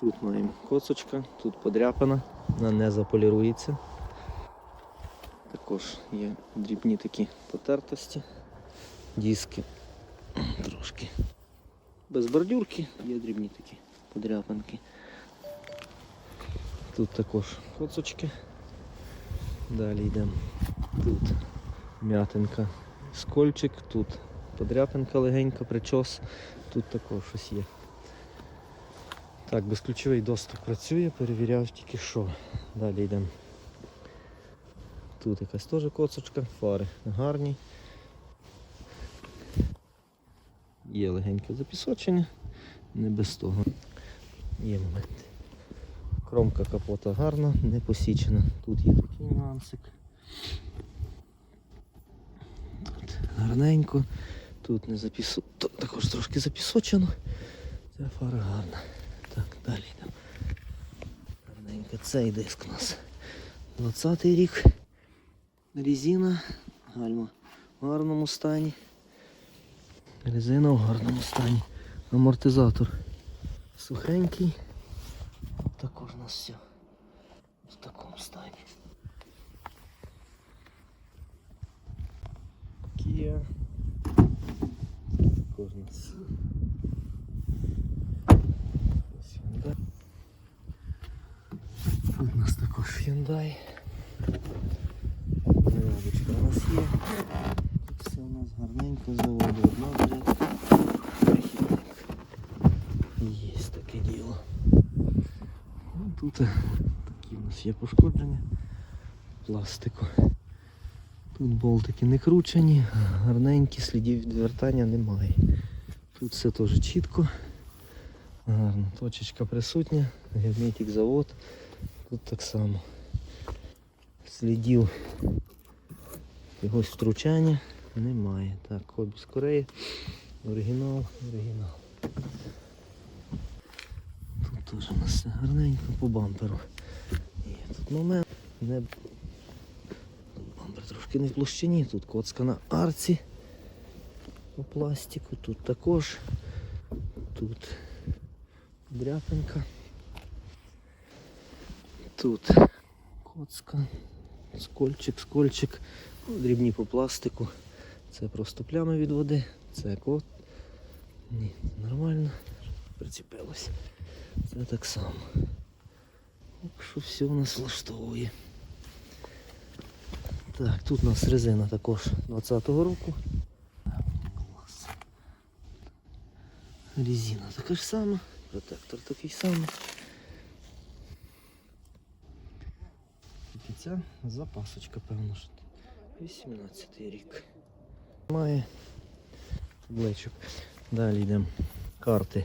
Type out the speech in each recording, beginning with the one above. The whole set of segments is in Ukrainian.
Тут маємо косочка, тут подряпана, вона не заполірується. Також є дрібні такі потертості, диски трошки. Без бордюрки є дрібні такі подряпинки. Тут також коцочки. Далі йдемо. Тут м'ятинка, скольчик, тут подряпинка легенька, причос, тут також щось є. Так, безключовий доступ працює, перевіряв тільки що. Далі йдемо. Тут якась теж коцочка, фари гарні. Є легеньке запісочення, не без того. Є момент. Кромка капота гарна, не посічена. Тут є такий нюансик. Тут гарненько, тут не запісо... Також трошки запісочено. Ця фара гарна. Так, далі йдемо. Гарненько цей диск у нас. 20-й рік. Резина, гальма в гарному стані. Резина в гарному стані. Амортизатор сухенький. Також у нас все в такому стані. Kia. Також у нас. Ось Hyundai. Тут у нас також Hyundai. Зарядочка у нас є. Тут все у нас гарненько. Прихідник. Є таке діло. Ну, Тут е, такі у нас є пошкодження пластику. Тут болтики не кручені, гарненькі, слідів відвертання немає. Тут все теж чітко. Гарно, точечка присутня, герметик завод. Тут так само. Слідів якогось втручання немає. Так, хобі з Кореї. Оригінал, оригінал. Тут теж у нас все гарненько по бамперу. Є тут момент. Не... Бампер трошки не в площині, тут коцка на арці по пластику, тут також. Тут дряпинка. Тут коцка, скольчик, скольчик, дрібні по пластику. Це просто плями від води, це кот. Ні, нормально. Прицепилось. Це так само. Так що все у нас влаштовує. Так, тут у нас резина також 20-го року. Резина така ж сама, протектор такий самий. Ця запасочка, певно, що 18 рік. Має табличок. Далі йдемо. Карти.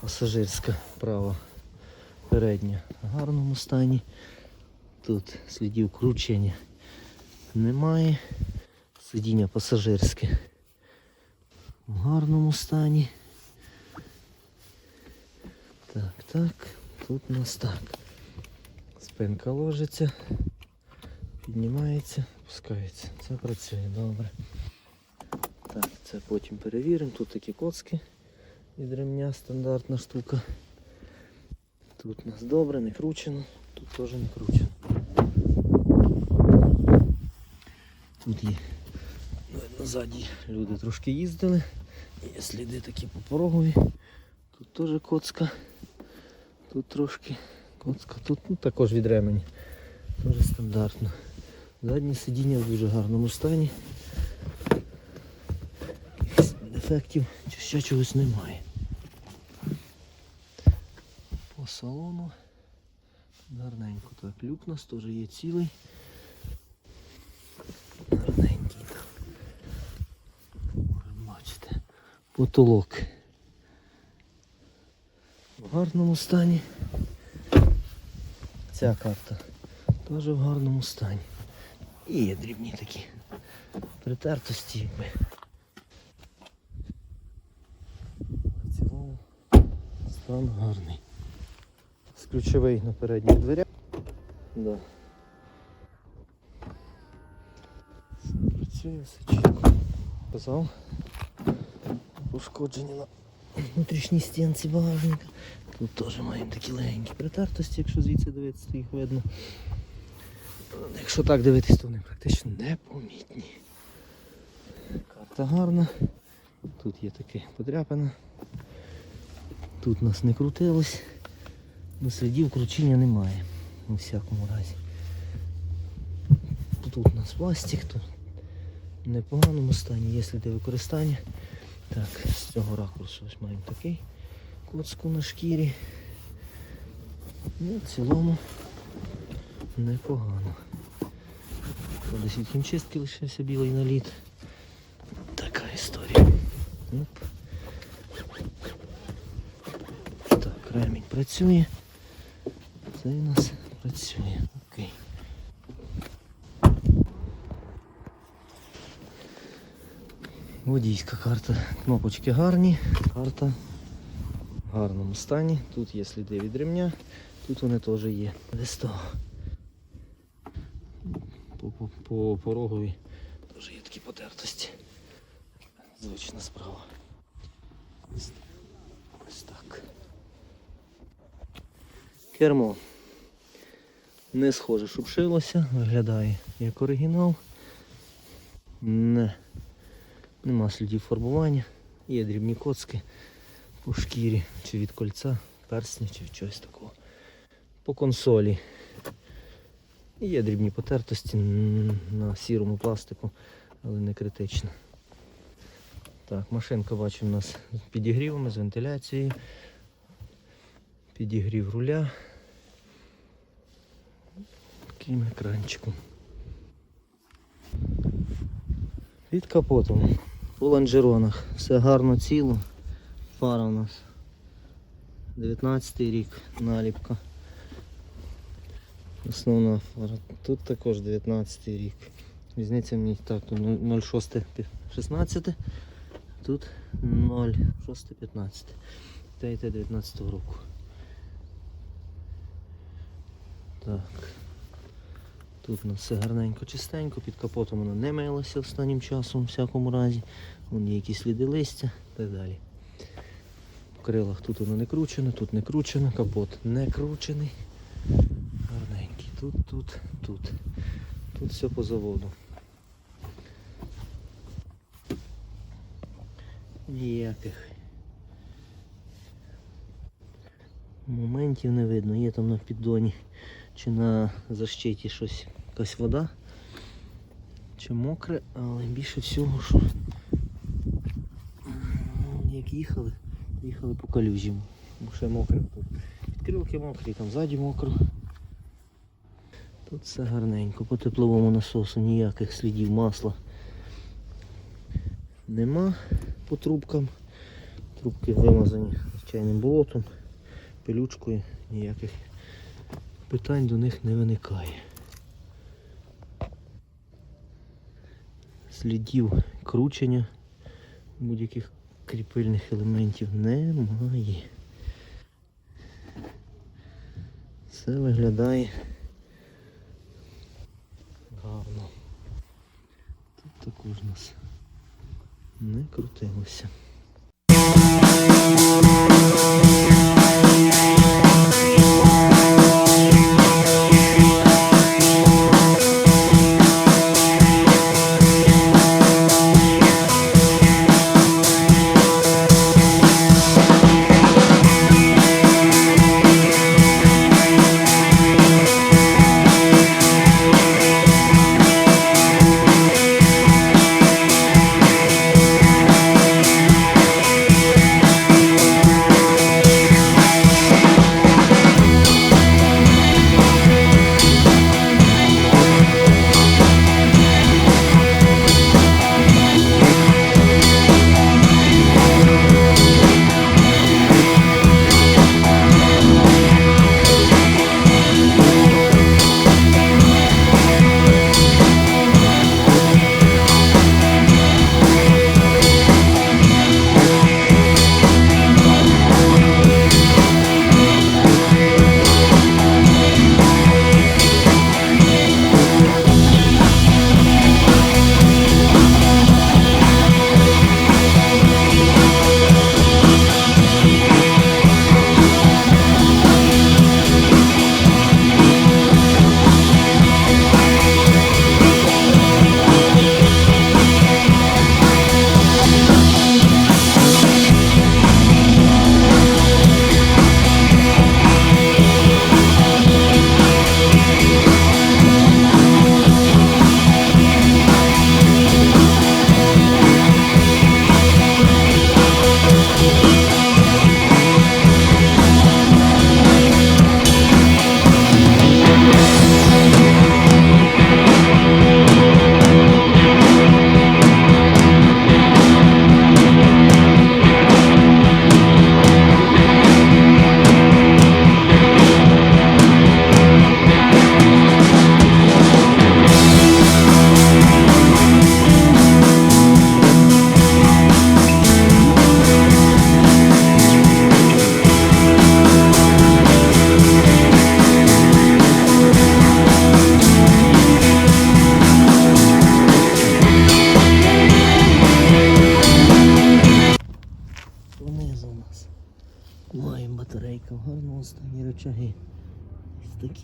Пасажирська права передня в гарному стані. Тут слідів кручення немає. Сидіння пасажирське в гарному стані. Так, так, тут у нас так. Спинка ложиться, піднімається, опускається. Це працює добре. Так, це потім перевіримо. Тут такі коцки від ремня стандартна штука. Тут у нас добре, не кручено, тут теж не кручено. Тут є ззаді люди трошки їздили. Є сліди такі по порогові. Тут теж коцка. Тут трошки коцка. Тут ну, також від ремені. Теж стандартно. Заднє сидіння в дуже гарному стані. Якихось Дефектів чи ще чогось немає. По салону. Гарненько. Так, люк у нас теж є цілий. Гарненький там. Бачити. Потолок. В гарному стані. Ця карта теж в гарному стані. І є дрібні такі притертості, якби. В цілому стан гарний. З ключовий на передніх дверях. Да. Працює, все чітко. Казав. Пошкодження на внутрішній стінці багажника. Тут теж маємо такі легенькі притертості, якщо звідси дивитися, то їх видно. Якщо так дивитись, то вони практично непомітні. Карта гарна. Тут є таке подряпина. Тут нас не крутилось. Ну, слідів кручення немає. У всякому разі. Тут у нас пластик, тут в непоганому стані, є сліди використання. Так, з цього ракурсу ось маємо такий коцку на шкірі. Ну, в цілому непогано. Десь від хімчистки лишився білий наліт. Така історія. Оп. Так, ремінь працює. Це у нас працює. Окей. Водійська карта. Кнопочки гарні, карта гарному стані. Тут є сліди від ремня, тут вони теж є. Десь. По, по, по порогові теж є такі потертості. Звична справа. Ось так. Кермо. Не схоже, щоб шилося, виглядає як оригінал. Не. Нема слідів фарбування. Є дрібні коцки по шкірі, чи від кольця, персня, чи від чогось такого. По консолі. Є дрібні потертості на сірому пластику, але не критично. Так, машинка бачу у нас з підігрівами, з вентиляцією. Підігрів руля. Таким екранчиком. Під капотом. По лонжеронах. Все гарно ціло. Фара у нас. 19 рік наліпка. Основна фара. Тут також 19 рік. Різниця мені так, тут 0,6 16, тут 0,6 15. Та й те 19 року. Так. Тут у нас все гарненько, чистенько, під капотом воно не милося останнім часом, у всякому разі. Вон є якісь сліди листя і так далі. Крилах тут воно не кручено, тут не кручено, капот не кручений. Гарненький. Тут, тут, тут. Тут все по заводу. Ніяких моментів не видно. Є там на піддоні чи на защиті щось, якась вода, чи мокре, але більше всього, що як їхали, їхали по калюжі, бо ще мокре тут. Підкрилки мокрі, там ззаді мокро. Тут все гарненько, по тепловому насосу ніяких слідів масла нема по трубкам. Трубки вимазані звичайним болотом, пилючкою, ніяких питань до них не виникає. Слідів кручення будь-яких кріпильних елементів немає. Все виглядає гарно. Тут також у нас не крутилося.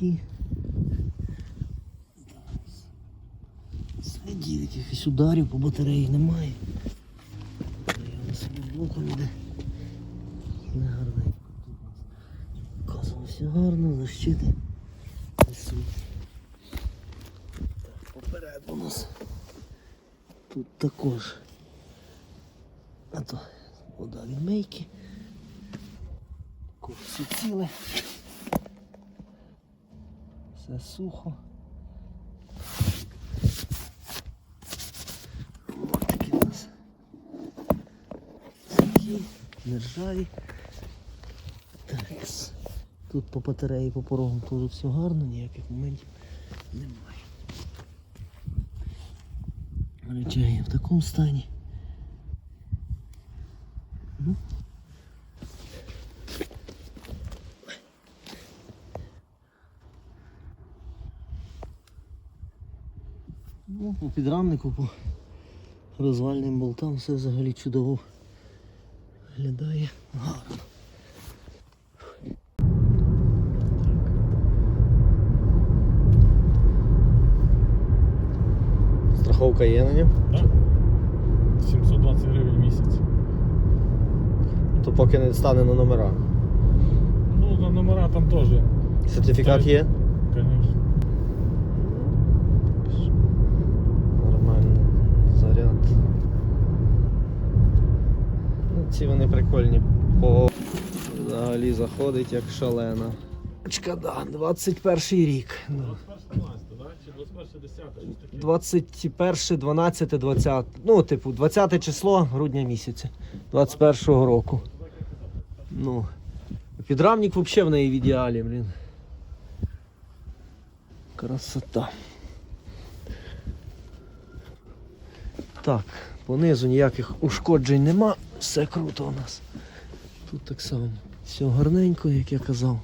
Такі. Слідів якихось ударів по батареї немає. Я собі боком іде. Не гарненько тут у нас. Казано все гарно, защити. Так, у нас. Тут також. А то вода від мийки. Також ціле. Все сухо. Ось такі у нас. Такі, нержаві. Так. Тут по батареї, по порогам теж все гарно, ніяких моментів немає. Речаги в такому стані. Ну, по підрамнику, по розвальним болтам все взагалі чудово виглядає гарно. Страховка є на ньому? Да? 720 гривень в місяць. То поки не стане на номера. Ну, на номера там теж, Сертифікат є? звісно. Нормально. Заряд. Ну, ці вони прикольні. По... Взагалі заходить як шалена. Да, 21 рік. 21 да? Чи 21 10 щось таке? 21, 12, 20. Ну, типу, 20 число грудня місяця 21-го року. Ну. Підрамник взагалі в неї в ідеалі, блін. Красота. Так, понизу ніяких ушкоджень нема, все круто у нас. Тут так само. Все гарненько, як я казав.